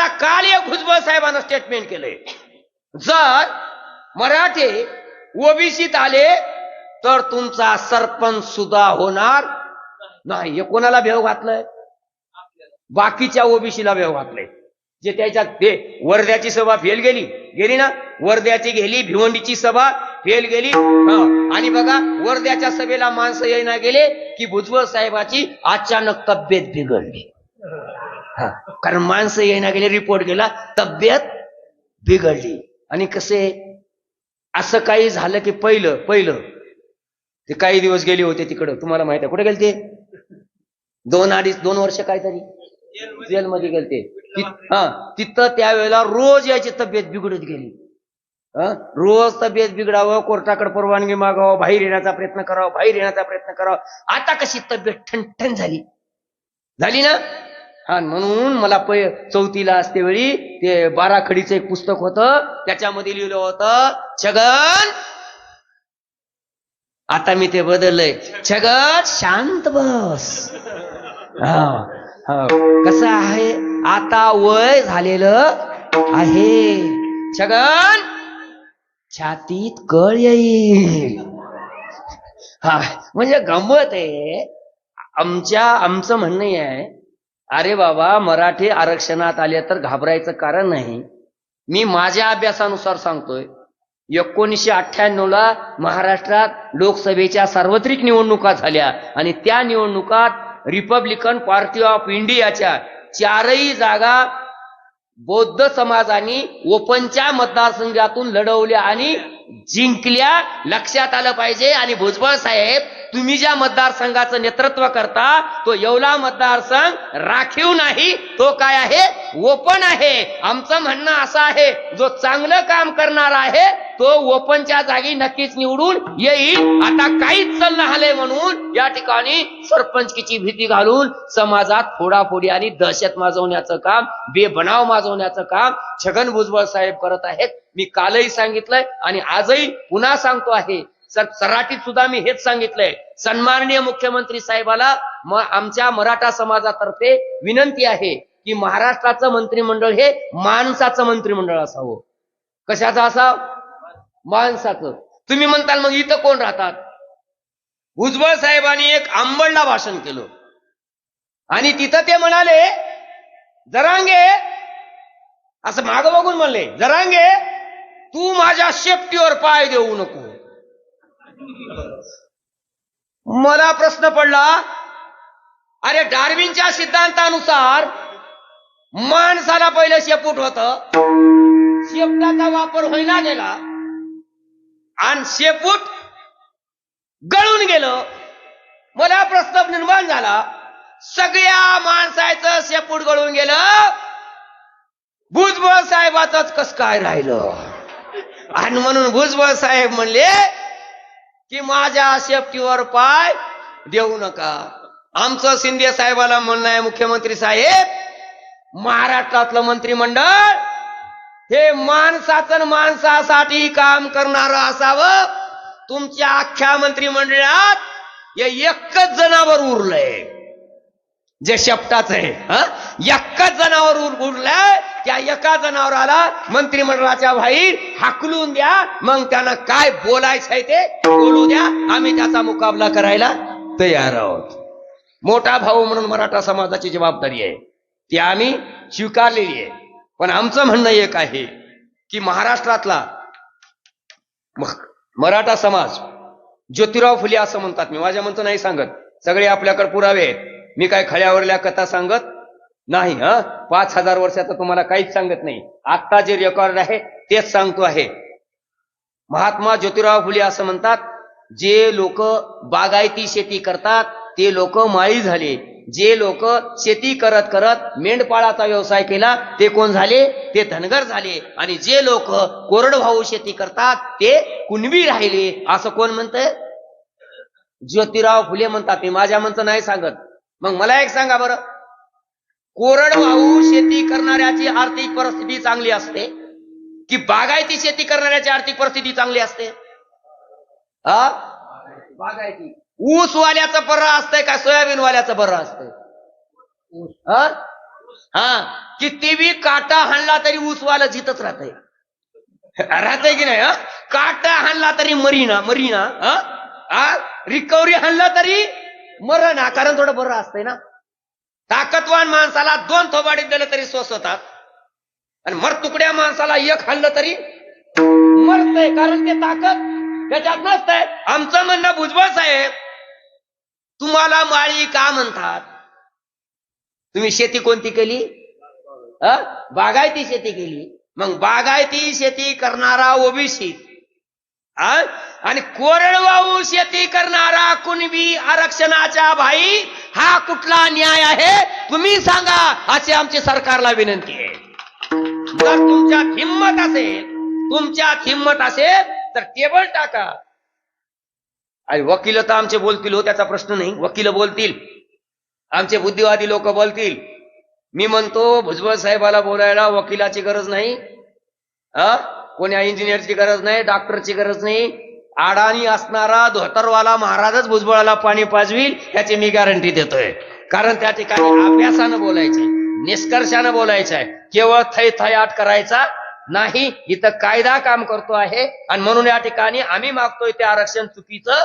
आता काल या भुजबळ साहेबांना स्टेटमेंट केलंय. जर मराठे ओबीसीत आले तर तुमचा सरपंच सुद्धा होणार नाही. हे कोणाला भेव घातलंय? बाकीच्या ओबीसीला भेव घातलंय. जे त्याच्यात ते वर्ध्याची सभा फेल गेली. गेली ना? वर्ध्याची गेली भिवंडीची सभा फेल गेली. आणि बघा वर्ध्याच्या सभेला माणसं येईना गेले की भुजबळ साहेबाची अचानक तब्येत बिघडली. कारण माणसं येईना गेले रिपोर्ट गेला तब्येत बिघडली. आणि कसे? असं काही झालं की पहिलं पहिलं. ते काही दिवस गेले होते तिकडं. तुम्हाला माहीत आहे. कुठे गेले ते दोन अडीच दोन वर्ष काहीतरी. जेलमध्ये गेलते. ति- हा. तिथं त्यावेळेला रोज याची तब्येत बिघडत गेली. रोज तब्येत बिघडावं कोर्टाकडे परवानगी मागावं बाहेर येण्याचा प्रयत्न करावा बाहेर येण्याचा प्रयत्न करावा. आता कशी तब्येत ठणठण झाली. झाली ना? आणि म्हणून मला पै चौथीला असते वेळी ते बाराखडीचं एक पुस्तक होतं. त्याच्यामध्ये लिहिलं होतं छगन आता मी ते बदललंय. छगन शांत बस. हा कसं आहे? आता वय झालेलं आहे. छगन छातीत कळ येईल. हा म्हणजे गंमत आहे. आमच्या आमचं म्हणणं आहे अरे बाबा मराठी आरक्षणात आले तर घाबरायचं कारण नाही. मी माझ्या अभ्यासानुसार सांगतोय एकोणीसशे अठ्ठ्याण्णवला महाराष्ट्रात लोकसभेच्या सार्वत्रिक निवडणुका झाल्या आणि त्या निवडणुकात रिपब्लिकन पार्टी ऑफ इंडियाच्या चारही जागा बौद्ध समाजाने ओपनच्या मतदारसंघातून लढवल्या आणि जिंकल्या लक्षात आलं पाहिजे. आणि भुजबळ साहेब तुम्ही ज्या मतदारसंघाचं नेतृत्व करता तो येवला मतदारसंघ राखीव नाही. तो काय आहे? ओपन आहे. आमचं म्हणणं असं आहे जो चांगलं काम करणार आहे तो ओपनच्या जागी नक्कीच निवडून येईल. आता काहीच चाललं आले म्हणून या ठिकाणी सरपंचकीची भीती घालून समाजात फोडाफोडी आणि दहशत माजवण्याचं काम बेबनाव माजवण्याचं काम छगन भुजबळ साहेब करत आहेत. मी कालही सांगितलंय आणि आजही पुन्हा सांगतो आहे. सर सराटीत सुद्धा मी हेच सांगितलंय. सन्माननीय मुख्यमंत्री साहेबाला म आमच्या मराठा समाजातर्फे विनंती आहे की महाराष्ट्राचं मंत्रिमंडळ हे माणसाचं मंत्रिमंडळ असावं. कशाचं असावं? माणसाचं. तुम्ही म्हणताल मग इथं कोण राहतात? भुजबळ साहेबांनी एक आंबळला भाषण केलं. आणि तिथं ते म्हणाले जरांगे असं माग बघून म्हणले जरांगे तू माझ्या शेपटीवर पाय देऊ नको. मला प्रश्न पडला अरे डार्विनच्या सिद्धांतानुसार माणसाला पहिलं शेपूट होत. शेपटाचा वापर होईना गेला. आणि शेपूट गळून गेलं. मला प्रश्न निर्माण झाला सगळ्या माणसाचं शेपूट गळून गेलं. भुजबळ साहेबाच कस काय राहिलं? आणि म्हणून भुजबळ साहेब म्हणले की माझ्या शेपटीवर पाय देऊ नका. आमचं शिंदे साहेबाला म्हणणं आहे मुख्यमंत्री साहेब महाराष्ट्रातलं मंत्रिमंडळ हे माणसाचं माणसासाठी काम करणार असावं. तुमच्या अख्ख्या मंत्रिमंडळात हे एकच जनावर उरलंय. जे शेपटाच आहे हा? एकच जनावर उर- त्या एका जनावराला मंत्रिमंडळाच्या बाहेर हाकलून द्या मग त्यांना काय बोलायचं आहे ते बोलू द्या. आम्ही त्याचा मुकाबला करायला तयार आहोत. मोठा भाऊ म्हणून मराठा समाजाची जबाबदारी आहे. ती आम्ही स्वीकारलेली आहे. पण आमचं म्हणणं एक आहे की महाराष्ट्रातला मराठा समाज ज्योतिराव फुले असं म्हणतात. मी माझ्या म्हणतो नाही सांगत. सगळे आपल्याकडे पुरावे आहेत. मी काय खळ्यावरल्या कथा सांगत नाही हा? पाच हजार वर्षाचं तुम्हाला काहीच सांगत नाही. आत्ता जे रेकॉर्ड आहे तेच सांगतो आहे. महात्मा ज्योतिराव फुले असं म्हणतात जे लोक बागायती शेती करतात ते लोक माळी झाले. जे लोक शेती करत करत मेंढपाळाचा व्यवसाय केला ते कोण झाले? ते धनगर झाले. आणि जे लोक कोरडभाऊ शेती करतात ते कुणबी राहिले. असं कोण म्हणतंय? ज्योतिराव फुले म्हणतात ते माझ्या म्हणतं नाही सांगत. मग मला एक सांगा बरं. कोरडवाहू शेती करणाऱ्याची आर्थिक परिस्थिती चांगली असते? की बागायती शेती करणाऱ्याची आर्थिक परिस्थिती चांगली असते? हा बागायती. ऊस वाल्याचं बरं असतंय का सोयाबीन वाल्याचं बरं असतंय? हा. हा किती बी काटा हाणला तरी ऊसवाला जिथच राहतंय. राहतंय की नाही हं? काटा हाणला तरी मरीना मरीना रिकव्हरी हाणला तरी मरणा कारण थोडं बरं असतंय ना. ताकदवान माणसाला दोन थोबाडीत दिलं तरी सोसवतात आणि मर तुकड्या माणसाला एक हल्लं तरी मरतय कारण ते ताकद त्याच्यात नसतंय. आमचं म्हणणं भुजबळ साहेब तुम्हाला माळी का म्हणतात? तुम्ही शेती कोणती केली? अ? बागायती शेती केली. मग बागायती शेती करणारा ओबीसी आणि कोरडवाहू शेती करणारा कुणबी आरक्षणाचा भाई हा कुठला न्याय आहे? तुम्ही सांगा अशी आमची सरकारला विनंती आहे. जर तुमच्यात हिंमत असेल तुमच्यात हिंमत असेल तर टेबल टाका. आणि वकील तर आमचे बोलतील हो त्याचा प्रश्न नाही. वकील बोलतील. आमचे बुद्धिवादी लोक बोलतील. मी म्हणतो भुजबळ साहेबाला बोलायला वकिलाची गरज नाही. हा कोण्या इंजिनियरची गरज नाही डॉक्टरची गरज नाही. अडाणी असणारा धोतरवाला महाराजच भुजबळाला पाणी पाजवील याची मी गॅरंटी देतोय. कारण त्या ठिकाणी अभ्यासानं बोलायचे निष्कर्षानं बोलायचं आहे केवळ थै थयाट करायचा नाही इथं कायदा काम करतो आहे. आणि म्हणून या ठिकाणी आम्ही मागतोय ते आरक्षण चुकीचं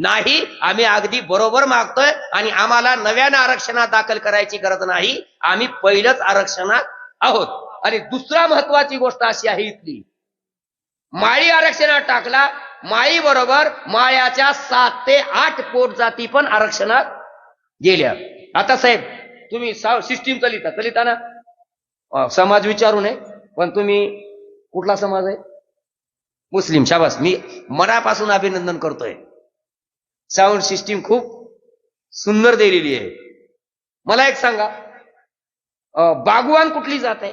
नाही आम्ही अगदी बरोबर मागतोय. आणि आम्हाला नव्यानं आरक्षणात दाखल करायची गरज नाही. आम्ही पहिलंच आरक्षणात आहोत. आणि दुसरा महत्वाची गोष्ट अशी आहे इथली. माळी आरक्षणात टाकला माळी बरोबर माळ्याच्या सात ते आठ पोट जाती पण आरक्षणात गेल्या. आता साहेब तुम्ही सिस्टीम चलिता चलिता ना? समाज विचारू नये पण तुम्ही कुठला समाज आहे? मुस्लिम शाबास. मी मनापासून अभिनंदन करतोय. साऊंड सिस्टीम खूप सुंदर दिलेली आहे. मला एक सांगा बागवान कुठली जात आहे?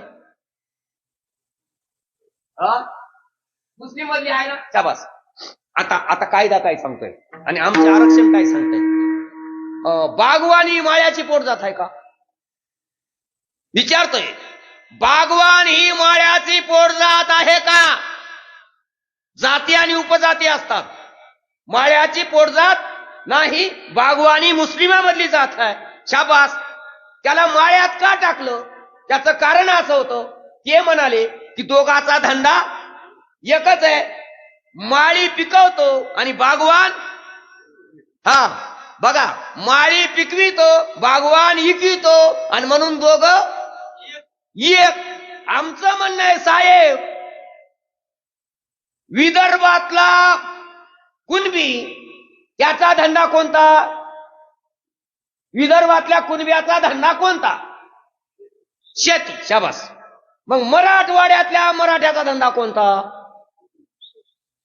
मुस्लिम मधली आहे ना? शाबास. आता आता कायदा काय सांगतोय? आणि आमचे आरक्षण काय सांगतोय? बागवानी माळ्याची पोट जात आहे का? विचारतोय. बागवान ही माळ्याची पोट जात आहे का? जाती आणि उपजाती असतात. माळ्याची पोट जात नाही बागवानी मुस्लिमामधली जात आहे. शाबास. त्याला माळ्यात का टाकलं? त्याचं कारण असं होतं ते म्हणाले की दोघाचा धंदा एकच आहे. माळी पिकवतो आणि बागवान हा बघा माळी पिकवितो बागवान इकवितो आणि म्हणून दोघं एक. आमचं म्हणणं आहे साहेब विदर्भातला कुणबी त्याचा धंदा कोणता? विदर्भातल्या कुणब्याचा धंदा कोणता? शेती शाबास. मग मराठवाड्यातल्या मराठ्याचा धंदा कोणता?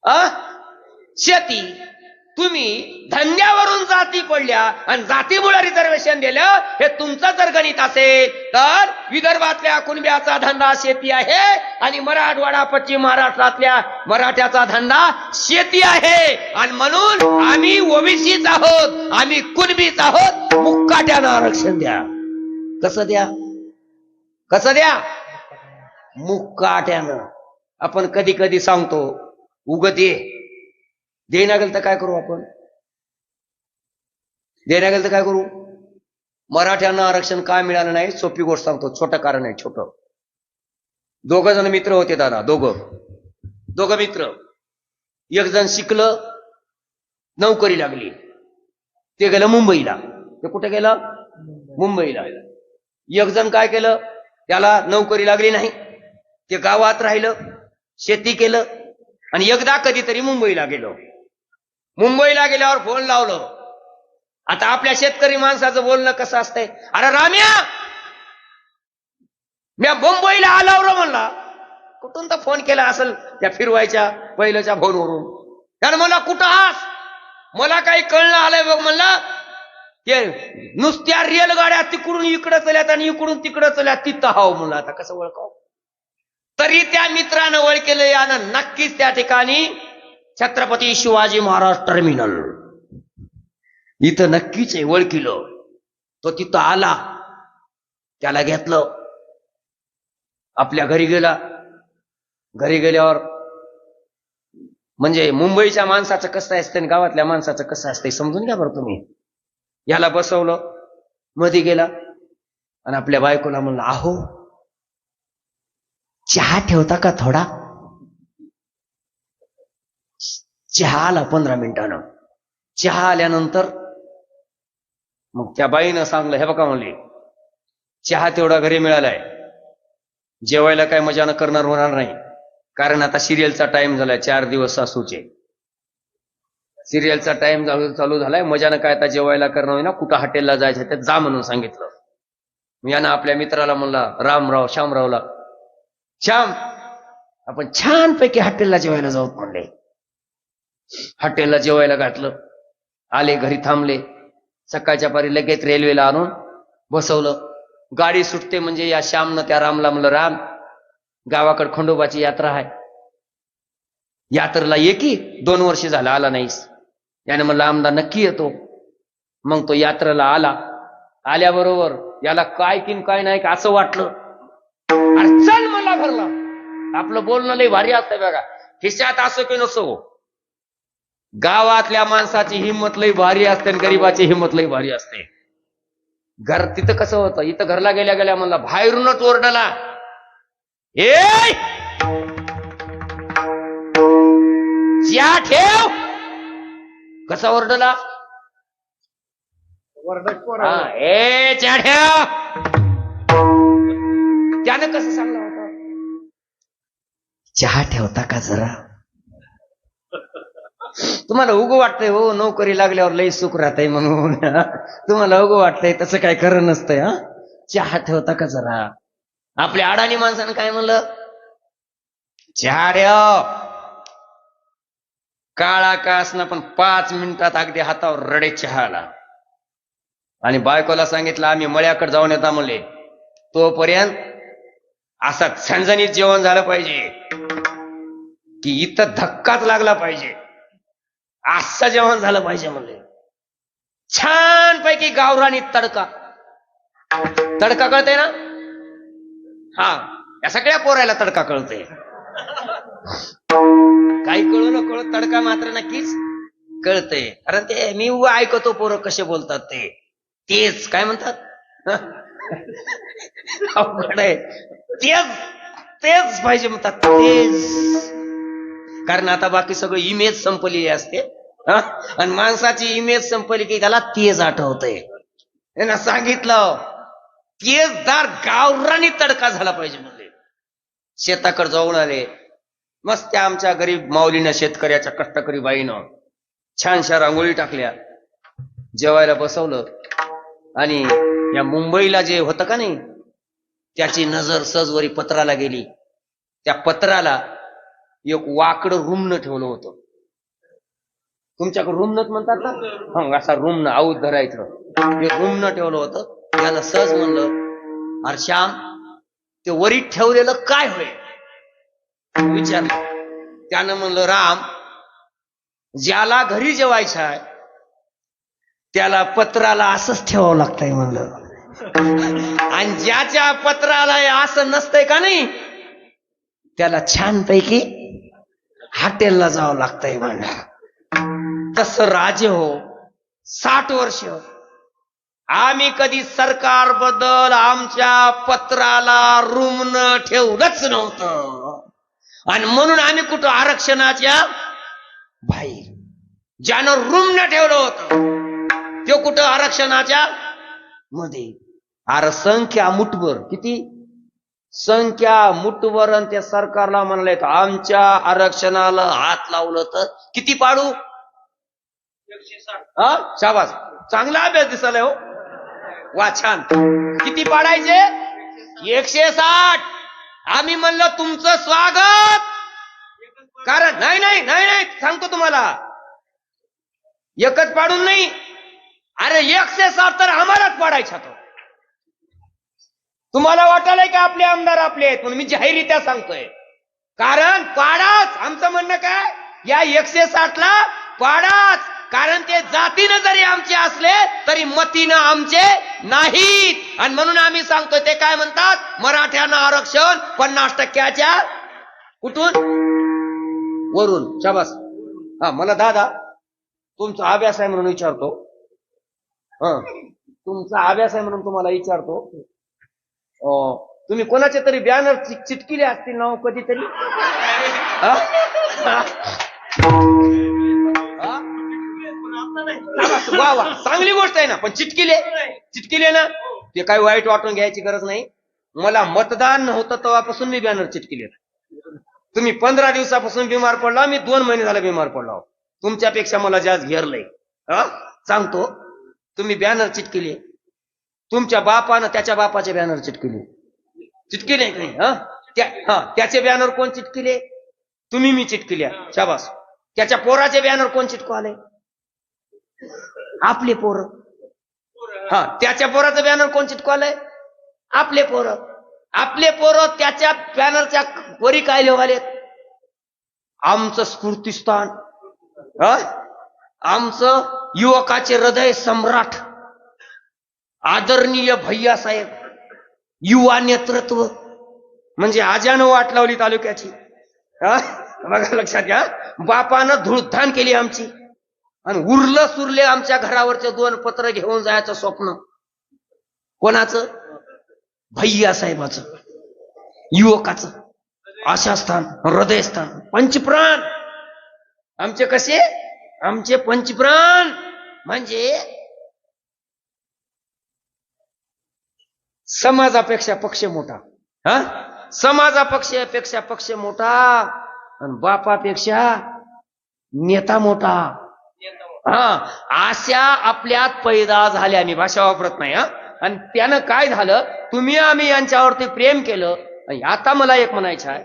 अ? शेती. तुम्ही धंद्यावरून जाती पडल्या आणि जातीमुळे रिझर्वेशन दिलं हे तुमचं जर गणित असेल तर विदर्भातल्या कुणब्याचा धंदा शेती आहे आणि मराठवाडा पश्चिम महाराष्ट्रातल्या मराठ्याचा धंदा शेती आहे. आणि म्हणून आम्ही ओबीसीच आहोत आम्ही कुणबीच आहोत. मुक्काट्यानं आरक्षण द्या. कसं द्या? कसं द्या? मुक्काट्यानं. आपण कधी कधी सांगतो उगत ये देण्या गेल तर काय करू आपण? देण्या गेल तर काय करू? मराठ्यांना आरक्षण काय मिळालं नाही? सोपी गोष्ट सांगतो छोटं कारण आहे छोट. दोघ जण मित्र होते दादा दोघं. दोघं मित्र. एक जण शिकलं नोकरी लागली. ते गेलं मुंबईला. ते कुठे गेलं? मुंबईला एक जण काय केलं? त्याला नोकरी लागली नाही. ते गावात राहिलं शेती केलं आणि एकदा कधीतरी मुंबईला गेलो. मुंबईला गेल्यावर फोन लावलं. आता आपल्या शेतकरी माणसाचं बोलणं कसं असतंय? अरे राम्या! मी मुंबईला आलावर म्हणला कुठून तर फोन केला असेल त्या फिरवायच्या पहिल्याच्या फोनवरून. त्यानं मला कुठं आस? मला काही कळणं आलंय बघ म्हणलं. ते नुसत्या रेलगाड्या तिकडून इकडं चल्यात आणि इकडून तिकडं चल्यात तिथं हाव म्हणलं. आता कसं ओळखाव? तरी त्या मित्रानं ओळखलं यानं नक्कीच त्या ठिकाणी छत्रपती शिवाजी महाराज टर्मिनल इथं नक्कीच आहे ओळखिलं तो तिथं आला. त्याला घेतलं. आपल्या घरी गेला. घरी गेल्यावर म्हणजे मुंबईच्या माणसाचं कसं असतं आणि गावातल्या माणसाचं कसं असतंय समजून घ्या बरं तुम्ही. याला बसवलं. मध्ये गेला. आणि आपल्या बायकोला म्हणलं आहो चहा ठेवता का थोडा? चहा आला पंधरा मिनिटानं. चहा आल्यानंतर मग त्या बाईनं सांगलं हे बघा म्हणले चहा तेवढा घरी मिळालाय. जेवायला काय मजानं करणार होणार नाही. कारण आता सिरियलचा टाइम झालाय चार दिवस सासूचे. सिरियलचा टाइम चालू झालाय. मजानं काय आता जेवायला करणं होईना कुठं हॉटेलला जायचं ते जा म्हणून सांगितलं. यानं आपल्या मित्राला म्हणला रामराव श्यामरावला श्याम आपण छानपैकी हॉटेलला जेवायला जाऊ म्हणले. हॉटेलला जेवायला घातलं. आले घरी थांबले. सकाळच्या पारी लगेच रेल्वेला आणून बसवलं. गाडी सुटते म्हणजे या श्यामनं त्या रामला म्हणलं राम गावाकडे खंडोबाची यात्रा आहे. यात्रेला ये की दोन वर्ष झालं आला नाहीस. याने म्हणलं आमदा नक्की येतो. मग तो यात्रेला आला. आल्याबरोबर याला काय किन काय नाही का असं वाटलं. अरे चल! मला घरला. आपलं बोलणं लय भारी असतंय बघा. खिशात असो की नसो गावातल्या माणसाची हिंमत लई भारी असते आणि गरीबाची हिंमत लई भारी असते. घर तिथं कसं होतं? इथं घरला गेल्या गेल्या म्हणला बाहेरूनच ओरडला ए! च्या ठेव. कसा ओरडला? हा, ए च्या ठेव. त्यानं कसं सांगलं होतं? चहा ठेवता का जरा? तुम्हाला उगं वाटतंय हो नोकरी लागल्यावर लई सुख राहतंय म्हणून. तुम्हाला उगं वाटतंय तसं काय खरं नसतंय हा? चहा ठेवता का जरा? आपल्या अडाणी माणसानं काय म्हणलं? चहा ठेव काळा का असणं पण पाच मिनिटात अगदी हातावर रडे चहा आला आणि बायकोला सांगितलं आम्ही मळ्याकडे जाऊन येता म्हणले. तोपर्यंत असा झणझणीत जेवण झालं पाहिजे. की इथं धक्काच लागला पाहिजे. असं जेवण झालं पाहिजे म्हणले. छान पैकी गावरानी तडका. तडका कळते ना? हा या सगळ्या पोरायला तडका कळते काही कळू न कळू तडका मात्र नक्कीच कळते कारण ते मी ऐकतो पोरं कसे बोलतात ते. तेच काय म्हणतात? अवघड आहे. तेच तेच पाहिजे म्हणतात तेच. कारण आता बाकी सगळं इमेज संपलेली असते हा? आणि माणसाची इमेज संपली की त्याला तेज आठवतंय. त्यांना सांगितलं तेजदार गावरानी तडका झाला पाहिजे म्हणले. शेताकडे जाऊन आले. मस्त त्या आमच्या गरीब माऊलीनं शेतकऱ्याच्या कष्टकरी बाईनं छानशा रांगोळी टाकल्या. जेवायला बसवलं. आणि या मुंबईला जे होतं का नाही त्याची नजर सहजवरी पत्राला गेली. त्या पत्राला एक वाकडं रुमनं ठेवलं होतं. तुमच्याकडे रुमणच म्हणतात ना? हा असा रुमनं आऊत धरायचं हे रुमनं ठेवलं होतं. त्याला सहज म्हणलं अरे श्याम ते वरीत ठेवलेलं काय होय? विचारलं. त्यानं म्हणलं राम ज्याला घरी जेवायचं आहे त्याला पत्राला असंच ठेवावं लागतंय म्हणलं. आणि ज्याच्या पत्राला असं नसतंय का नाही त्याला छानपैकी हॉटेलला जावं लागतंय म्हणा तस राजे हो साठ वर्ष. आम्ही कधी सरकारबद्दल आमच्या पत्राला रुमन ठेवलंच नव्हतं. आणि म्हणून आम्ही कुठं आरक्षणाच्या भाई ज्यानं रुमन न ठेवलं होतं तो कुठं आरक्षणाच्या मध्ये. अरे संख्या मुठभर. किती? संख्या मुठभर आणि त्या सरकारला म्हणले आमच्या आरक्षणाला हात लावलं तर किती पाडू? हा? शाबास. चांगला अभ्यास दिसायला हो. वा छान. किती पाडायचे? एकशे साठ. आम्ही म्हणलं तुमचं स्वागत. कारण नाही नाही नाही नाही सांगतो तुम्हाला. एकच पाडून नाही. अरे एकशे साठ तर आम्हालाच पाडायचा तो. तुम्हाला वाटायलंय का आपले आमदार आपले आहेत? म्हणून मी जाहीररित्या सांगतोय. कारण पाडाच आमचं म्हणणं काय? या एकशे साठ ला पाडाच. कारण ते जातीनं जरी आमचे असले तरी मतीनं आमचे नाहीत. आणि म्हणून आम्ही सांगतोय ते काय म्हणतात? मराठ्यांना आरक्षण पन्नास टक्क्याच्या कुठून? वरून. शाबास. हा मला दादा तुमचा अभ्यास आहे म्हणून विचारतो. हा तुमचा अभ्यास आहे म्हणून तुम्हाला विचारतो. तुम्ही कोणाचे तरी बॅनर चिटकिले असतील नाव हो, कधीतरी? वा वा चांगली गोष्ट आहे ना पण चिटकिले. चिटकिले ना ते काही वाईट वाटून घ्यायची गरज नाही. मला मतदान नव्हतं तेव्हापासून मी बॅनर चिटकिले. तुम्ही पंधरा दिवसापासून बिमार पडला मी दोन महिने झाला बिमार पडला. तुमच्यापेक्षा मला जास्त घेरलंय. हा? सांगतो तुम्ही बॅनर चिटकिले. तुमच्या बापानं त्याच्या बापाचे बॅनर चिटकिले चिटकिले की नाही हा? त्या हा त्याचे बॅनर कोण चिटकिले तुम्ही मी चिटकिल्या शाबास. त्याच्या पोराचे बॅनर कोण चिटकवाले? आपले पोर. हा त्याच्या पोराचं बॅनर कोण चिटकवालंय? आपले पोर. आपले पोर त्याच्या बॅनरच्या वरी काय लिहालेत आमचं स्फूर्तिस्थान. आमचं युवकाचे हृदय सम्राट. आदरणीय भैयासाहेब युवा नेतृत्व म्हणजे आजानं वाट लावली तालुक्याची. बघा लक्षात घ्या बापानं धुळधान केली आमची. आणि उरलं सुरले आमच्या घरावरचे दोन पत्र घेऊन जायचं स्वप्न. कोणाचं? भैया साहेबाचं. युवकाचं. आशास्थान हृदयस्थान पंचप्राण. आमचे कसे? आमचे पंचप्राण. म्हणजे समाजापेक्षा पक्ष मोठा. हा? समाजापेक्षा पक्ष मोठा आणि बापापेक्षा नेता मोठा. हा? अशा आपल्यात पैदा झाल्या मी भाषा वापरत नाही हा? आणि त्यानं काय झालं? तुम्ही आम्ही यांच्यावरती प्रेम केलं. आणि आता मला एक म्हणायचं आहे.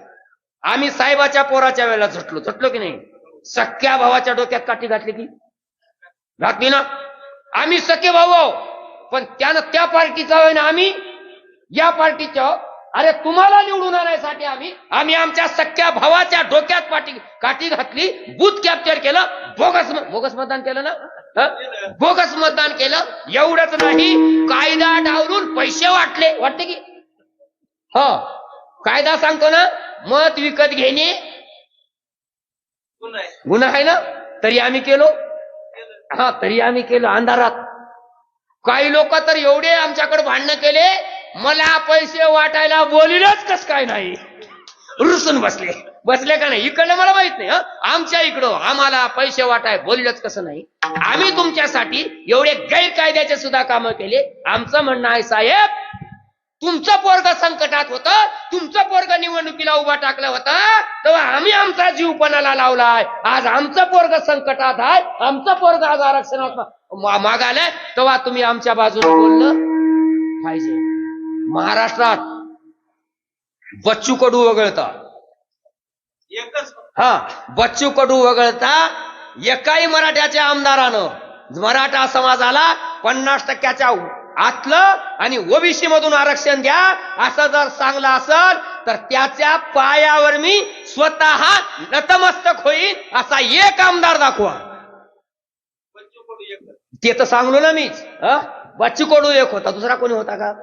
आम्ही साहेबाच्या पोराच्या वेळेला झटलो. झटलो की नाही? सख्या भावाच्या डोक्यात काठी घातली की? घातली ना? आम्ही सखे भाऊ पण त्यानं त्या पार्टीचा होय आम्ही या पार्टीच्या. अरे तुम्हाला निवडून आणण्यासाठी आम्ही आम्ही आमच्या सख्या भावाच्या डोक्यात पाठी काठी घातली बूथ कॅप्चर केलं बोगस बोगस मतदान केलं ना? हं? बोगस मतदान केलं एवढंच नाही कायदा डावलून पैसे वाटले. वाटते की? हो. कायदा सांगतो ना मत विकत घेणे. गुन्हा आहे ना? तरी आम्ही केलो. हा तरी आम्ही केलं अंधारात. काही लोक तर एवढे आमच्याकडे भांडणं केले मला पैसे वाटायला बोलिलच कस काय नाही. रुसून बसले. बसले का नाही? इकडलं मला माहीत नाही आमच्या इकडं आम्हाला पैसे वाटाय बोललंच कसं नाही. आम्ही तुमच्यासाठी एवढे गैरकायद्याचे सुद्धा काम केले. आमचं म्हणणं आहे साहेब तुमचं पोरग संकटात होतं तुमचं पोरग निवडणुकीला उभा टाकलं होतं तेव्हा आम्ही आमचा जीव पणाला लावलाय. आज आमचं पोरग संकटात आहे आमचं पोरग आज आरक्षणात मा- तेव्हा तुम्ही आमच्या बाजूने बोललं पाहिजे. महाराष्ट्रात बच्चू कडू वगळता. एकच. हा बच्चू कडू वगळता एकाही मराठ्याच्या आमदारानं. मराठा समाजाला पन्नास टक्क्याच्या आतलं आणि ओबीसी मधून आरक्षण द्या असं जर सांगलं असल तर त्याच्या पायावर मी स्वतः नतमस्तक होईन असा एक आमदार दाखवा. ते तर सांगलो ना मीच? बच्चू कडू एक होता दुसरा कोणी होता का?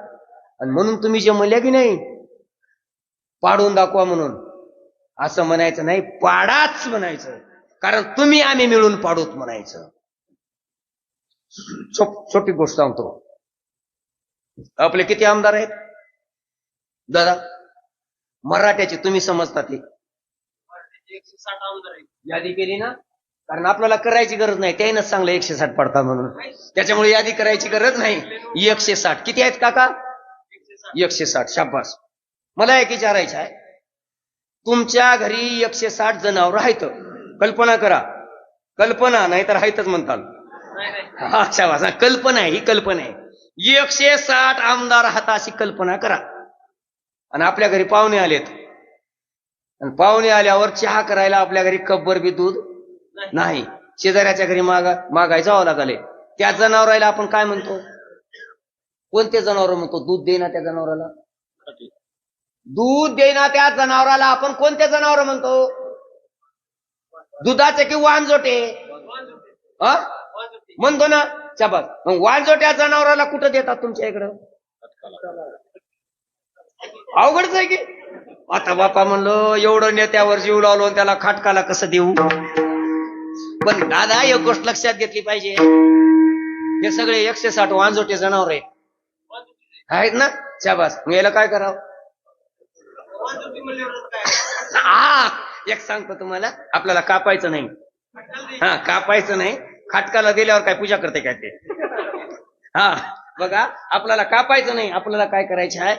आणि म्हणून तुम्ही जे म्हणले की नाही पाडून दाखवा म्हणून. असं म्हणायचं नाही पाडाच म्हणायचं. कारण तुम्ही आम्ही मिळून पाडूत म्हणायचं. छोटी गोष्ट सांगतो. आपले किती आमदार आहेत? दादा मराठ्याचे तुम्ही समजता ते? एकशे साठ आमदार आहेत. यादी केली ना? कारण आपल्याला करायची गरज नाही. त्यानंच चांगलं एकशे साठ पडतात म्हणून. त्याच्यामुळे यादी करायची गरज नाही. एकशे साठ. किती आहेत काका? एकशे साठ. शाबास. मला एक विचारायचं आहे. तुमच्या घरी एकशे साठ जनावर आहेत. कल्पना करा. कल्पना नाही तर आहेतच म्हणताल. नाही नाही. हा शाबास. कल्पना आहे ही कल्पना आहे. एकशे साठ आमदार हाता अशी कल्पना करा. आणि आपल्या घरी पाहुणे आलेत. आणि पाहुणे आल्यावर चहा करायला आपल्या घरी कब्बर बी दूध नाही. शेजाऱ्याच्या घरी मागा मागाय जावं लागले. त्या जनावराला आपण काय म्हणतो? कोणते जनावर म्हणतो? दूध देना त्या जनावराला? दूध देना त्या जनावराला. आपण कोणते जनावर म्हणतो? दुधाचे की वांजोटे हा? म्हणतो ना. चाबा मग वांजोट्या जनावराला कुठं देतात तुमच्या इकडं? अवघडच आहे की? आता बापा म्हणलं एवढं नेत्यावर जीव लावलो त्याला खाटकाला कसं देऊ? पण दादा एक गोष्ट लक्षात घेतली पाहिजे. हे सगळे एकशे साठ वांजोटे जनावर आहेत. आहेत ना? शाबास. मग याला काय करावं? एक सांगतो तुम्हाला. आपल्याला कापायचं नाही. हा कापायचं नाही. खाटकाला दिल्यावर काय पूजा करते काय ते? हा बघा आपल्याला कापायचं नाही. आपल्याला काय करायचं आहे?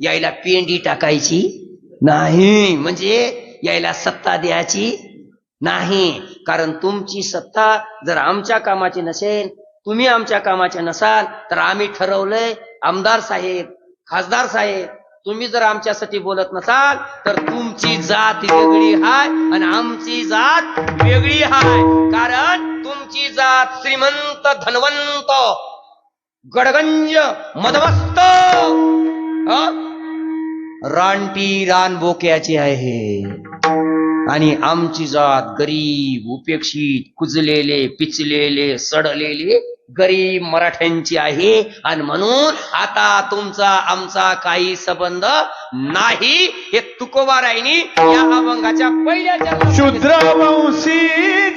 यायला पेंडी टाकायची. नाही म्हणजे यायला सत्ता द्यायची नाही. कारण तुमची सत्ता जर आमच्या कामाची नसेल तुम्ही आमच्या कामाचे नसाल तर आम्ही ठरवलंय आमदार साहेब खासदार साहेब तुम्ही जर आमच्यासाठी बोलत नसाल तर तुमची जात वेगळी हाय आणि आमची जात वेगळी हाय. कारण तुमची जात श्रीमंत धनवंत गडगंज मदमस्त रानटी रानबोक्याची आहे. आणि आमची जात गरीब उपेक्षित कुजलेले पिचलेले सडलेले गरीब मराठ्यांची आहे. आणि म्हणून आता तुमचा आमचा काही संबंध नाही. हे तुकोबारायनी या अभंगाच्या पहिल्या चरणात सांगितलं. शूद्रवंशी